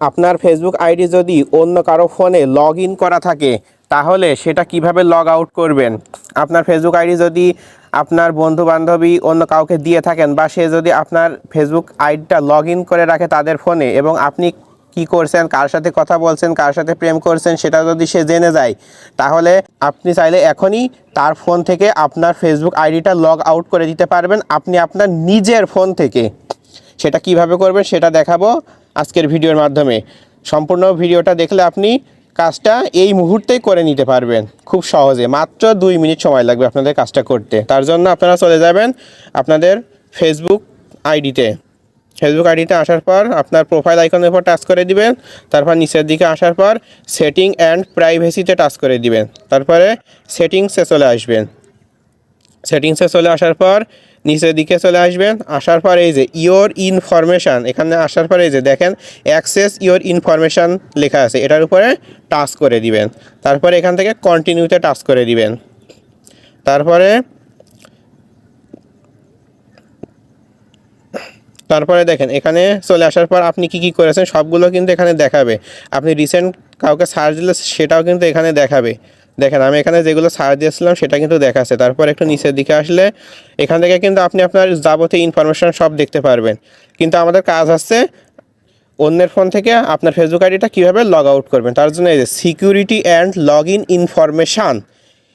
আপনার Facebook ID যদি অন্য কারও ফোনে লগ ইন করা থাকে, তাহলে সেটা কীভাবে লগ আউট করবেন? আপনার ফেসবুক আইডি যদি আপনার বন্ধু বান্ধবী অন্য কাউকে দিয়ে থাকেন বা সে যদি আপনার ফেসবুক আইডিটা লগ ইন করে রাখে তাদের ফোনে এবং আপনি কি করছেন, কার সাথে কথা বলছেন, কার সাথে প্রেম করছেন, সেটা যদি সে জেনে যায়, তাহলে আপনি চাইলে এখনই তার ফোন থেকে আপনার ফেসবুক আইডিটা লগ আউট করে দিতে পারবেন। আপনি আপনার নিজের ফোন থেকে। সেটা কীভাবে করবেন, সেটা দেখাবো। আজকের ভিডিওর মাধ্যমে। সম্পূর্ণ ভিডিওটা দেখলে আপনি কাজটা এই মুহূর্তেই করে নিতে পারবেন। খুব সহজে, মাত্র দুই মিনিট সময় লাগবে আপনাদের কাজটা করতে। তার জন্য আপনারা চলে যাবেন আপনাদের ফেসবুক আইডিতে। ফেসবুক আইডিতে আসার পর আপনার প্রোফাইল আইকনের উপর টাচ করে দিবেন। তারপর নিচের দিকে আসার পর সেটিং অ্যান্ড প্রাইভেসিতে টাচ করে দিবেন। তারপরে সেটিংসে চলে আসবেন। সেটিংসে চলে আসার পর নিচের দিকে চলে আসবেন। আসার পর এই যে ইওর ইনফরমেশান এখানে আসার পর এই যে দেখেন অ্যাক্সেস ইওর ইনফরমেশান লেখা আছে। এটার উপরে টাচ করে দিবেন। তারপরে এখান থেকে কন্টিনিউতে টাচ করে দিবেন। তারপরে তারপরে দেখেন, এখানে চলে আসার পর আপনি কি কি করেছেন, সবগুলো কিন্তু এখানে দেখাবে। আপনি রিসেন্ট কাউকে সার্চ দিলে সেটাও কিন্তু এখানে দেখাবে। দেখেন, আমি এখানে যেগুলো সার্চ দিয়েছিলাম সেটা কিন্তু দেখাচ্ছে। তারপর একটু নিচের দিকে আসলে এখান থেকে কিন্তু আপনি আপনার যাবতীয় ইনফরমেশন সব দেখতে পারবেন। কিন্তু আমাদের কাজ হচ্ছে অন্যের ফোন থেকে আপনার ফেসবুক আইডিটা কীভাবে লগ আউট করবেন। তার জন্য এই যে security and log in information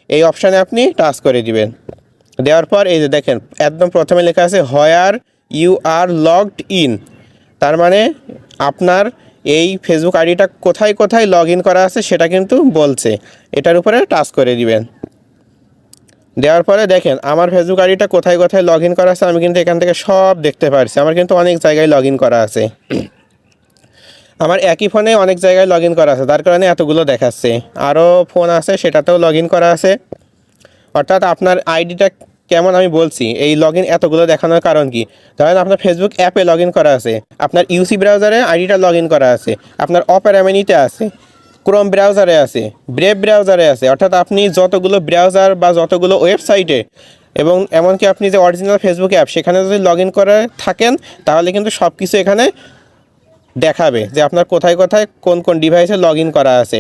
এই অপশানে আপনি টাচ করে দিবেন। দেওয়ার পর এই যে দেখেন, একদম প্রথমে লেখা আছে হয়ার ইউ আর লগড ইন তার মানে আপনার এই ফেসবুক আইডিটা কোথায় কোথায় লগ ইন করা আছে সেটা কিন্তু বলছে। এটার উপরে টাচ করে দিবেন। দেওয়ার পরে দেখেন, আমার ফেসবুক আইডিটা কোথায় কোথায় লগ ইন করা আছে আমি কিন্তু এখান থেকে সব দেখতে পারছি। আমার কিন্তু অনেক জায়গায় লগ ইন করা আছে। আমার একই ফোনে অনেক জায়গায় লগ ইন করা আছে, তার কারণে এতগুলো দেখাচ্ছে। আরও ফোন আছে, সেটাতেও লগ ইন করা আছে। অর্থাৎ আপনার আইডিটা কেমন আমি বলছি, এই লগ ইন এতগুলো দেখানোর কারণ কি? ধরেন আপনার ফেসবুক অ্যাপে লগ ইন করা আছে, আপনার ইউসি ব্রাউজারে আইডিটা লগ ইন করা আছে, আপনার অপেরা মিনিতে আছে ক্রোম ব্রাউজারে আছে ব্রেভ ব্রাউজারে আছে, অর্থাৎ আপনি যতগুলো ব্রাউজার বা যতগুলো ওয়েবসাইটে এবং এমনকি আপনি যে অরিজিনাল ফেসবুক অ্যাপ সেখানে যদি লগ ইন করে থাকেন, তাহলে কিন্তু সব কিছু এখানে দেখাবে যে আপনার কোথায় কোথায় কোন কোন ডিভাইসে লগ ইন করা আছে।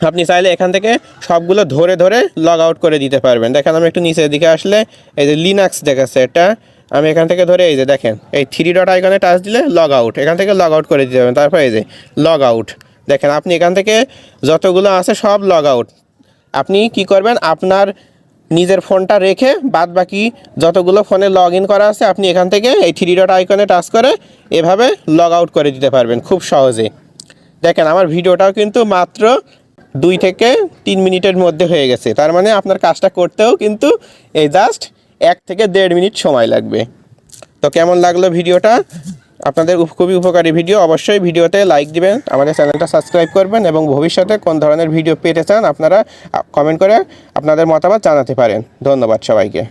আপনি চাইলে এখান থেকে সবগুলো ধরে ধরে লগ আউট করে দিতে পারবেন। দেখেন, আমি একটু নিচের দিকে আসলে এই যে লিনাক্স দেখাচ্ছে এটা, আমি এখান থেকে ধরে এই যে দেখেন, এই থ্রি ডট আইকনে টাচ দিলে লগ আউট এখান থেকে লগ আউট করে দিতে পারবেন। তারপর এই যে লগ আউট দেখেন আপনি এখান থেকে যতগুলো আছে সব লগ আউট আপনি কি করবেন, আপনার নিজের ফোনটা রেখে বাদ বাকি যতগুলো ফোনে লগ ইন করা আছে, আপনি এখান থেকে এই থ্রি ডট আইকনে টাচ করে এভাবে লগ আউট করে দিতে পারবেন, খুব সহজে। দেখেন, আমার ভিডিওটাও কিন্তু মাত্র দুই থেকে তিন মিনিটের মধ্যে হয়ে গেছে। তার মানে আপনার কাজটা করতেও কিন্তু এই জাস্ট এক থেকে দেড় মিনিট সময় লাগবে। তো কেমন লাগল ভিডিওটা? আপনাদের খুবই উপকারী ভিডিও। অবশ্যই ভিডিওতে লাইক দিবেন, আমাদের চ্যানেলটা সাবস্ক্রাইব করবেন এবং ভবিষ্যতে কোন ধরনের ভিডিও পেতে চান আপনারা কমেন্ট করে আপনাদের মতামত জানাতে পারেন। ধন্যবাদ সবাইকে।